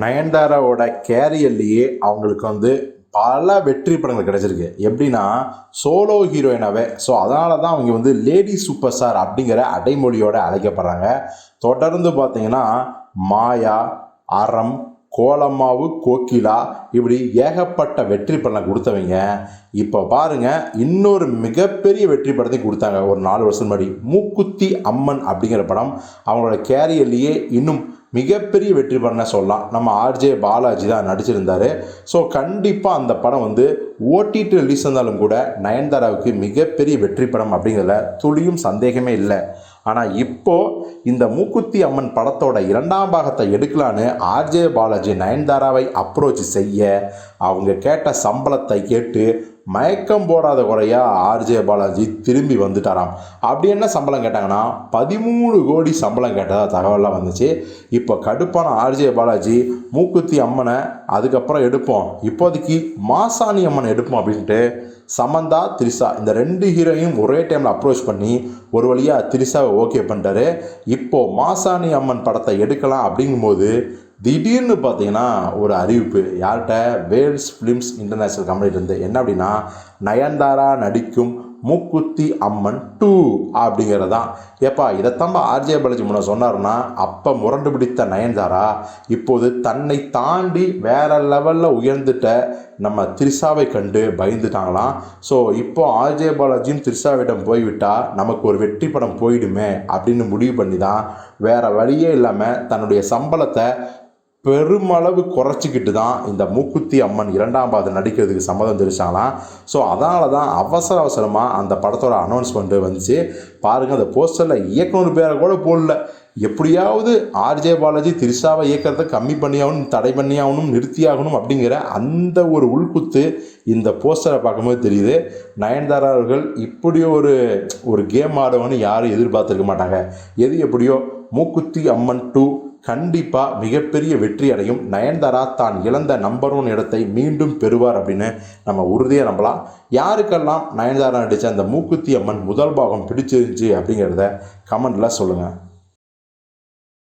நயன்தாராவோட கேரியர்லேயே அவங்களுக்கு வந்து பல வெற்றி படங்கள் கிடைச்சிருக்கு. எப்படின்னா சோலோ ஹீரோயினாவே ஸோ அதனால தான் அவங்க வந்து லேடி சூப்பர் ஸ்டார் அப்படிங்கிற அடைமொழியோடு அழைக்கப்படுறாங்க. தொடர்ந்து பார்த்தீங்கன்னா மாயா அறம் கோலம்மாவு கோகிலா இப்படி ஏகப்பட்ட வெற்றி படம் கொடுத்தவங்க. இப்போ பாருங்க இன்னொரு மிகப்பெரிய வெற்றி படத்தை கொடுத்தாங்க ஒரு நாலு வருஷம் முன்னாடி. மூக்குத்தி அம்மன் அப்படிங்கிற படம். அவங்களோட கேரியர்லேயே இன்னும் மிகப்பெரிய வெற்றி படம்னே சொல்லலாம். நம்ம ஆர்ஜே பாலாஜி தான் நடிச்சிருந்தாரு. ஸோ கண்டிப்பாக அந்த படம் வந்து ஓடிடி ரிலீஸ் இருந்தாலும் கூட நயன்தாராவுக்கு மிகப்பெரிய வெற்றி படம் அப்படிங்கிறதுல துளியும் சந்தேகமே இல்லை. ஆனால் இப்போது இந்த மூக்குத்தி அம்மன் படத்தோட இரண்டாம் பாகத்தை எடுக்கலான்னு ஆர்ஜே பாலாஜி நயன்தாராவை அப்ரோச் செய்ய அவங்க கேட்ட சம்பளத்தை கேட்டு மயக்கம் போடாத குறையா ஆர்ஜே பாலாஜி திரும்பி வந்துட்டாராம். அப்படி என்ன சம்பளம் கேட்டாங்கன்னா பதிமூணு கோடி சம்பளம் கேட்டதா தகவலாம் வந்துச்சு. இப்போ கடுப்பான ஆர்ஜே பாலாஜி மூக்குத்தி அம்மனை அதுக்கப்புறம் எடுப்போம். இப்போதைக்கு மாசாணி அம்மன் எடுப்போம் அப்படின்ட்டு சமந்தா திரிசா இந்த ரெண்டு ஹீரோயும் ஒரே டைமில் அப்ரோச் பண்ணி ஒரு வழியாக திரிசாவை ஓகே பண்ணிட்டாரு. இப்போது மாசாணி அம்மன் படத்தை எடுக்கலாம் அப்படிங்கும்போது திடீர்னு பார்த்தீங்கன்னா ஒரு அறிவிப்பு. யார்கிட்ட? வேல்ஸ் ஃபிலிம்ஸ் இன்டர்நேஷ்னல் கம்பெனிலேருந்து என்ன அப்படின்னா நயன்தாரா நடிக்கும் மூக்குத்தி அம்மன் டூ அப்படிங்கிறது. தான் ஏப்பா இதைத்தாம்பா ஆர்ஜே பாலாஜி முன்ன சொன்னார்னா அப்போ முரண்டு பிடித்த நயன்தாரா இப்போது தன்னை தாண்டி வேற லெவலில் உயர்ந்துட்ட நம்ம திரிசாவை கண்டு பயந்துட்டாங்களாம் ஸோ இப்போ ஆர்ஜே பாலாஜியும் திரிசாவிடம் போய்விட்டால் நமக்கு ஒரு வெற்றி படம் போயிடுமே அப்படின்னு முடிவு பண்ணி தான் வேற வழியே இல்லாமல் தன்னுடைய சம்பளத்தை பெருமளவு குறைச்சிக்கிட்டு தான் இந்த மூக்குத்தி அம்மன் இரண்டாம் பாதம் நடிக்கிறதுக்கு சம்மதம் தெரிவிச்சாங்களாம். ஸோ அதனால தான் அவசர அவசரமாக அந்த படத்தோட அனௌன்ஸ்மெண்ட்டு வந்துச்சு. பாருங்கள் அந்த போஸ்டரில் இயக்குனர் பேரை கூட போடல. எப்படியாவது ஆர்ஜே பாலாஜி திரிஷாவை இயக்கிறத கம்மி பண்ணியாகணும் தடை பண்ணியாகணும் நிறுத்தியாகணும் அப்படிங்கிற அந்த ஒரு உள்குத்து இந்த போஸ்டரை பார்க்கும்போது தெரியுது. நயன்தாரா அவர்கள் இப்படி ஒரு ஒரு கேம் ஆடுவோன்னு யாரும் எதிர்பார்த்துருக்க மாட்டாங்க. எது எப்படியோ மூக்குத்தி அம்மன் டூ கண்டிப்பாக மிகப்பெரிய வெற்றி அடையும். நயன்தாரா தான் இழந்த நம்பர் ஒன் இடத்தை மீண்டும் பெறுவார் அப்படின்னு நம்ம உறுதியாக நம்பலாம். யாருக்கெல்லாம் நயன்தாரா நடித்த அந்த மூக்குத்தி அம்மன் முதல் பாகம் பிடிச்சிருந்துச்சு அப்படிங்கிறத கமெண்டில் சொல்லுங்கள்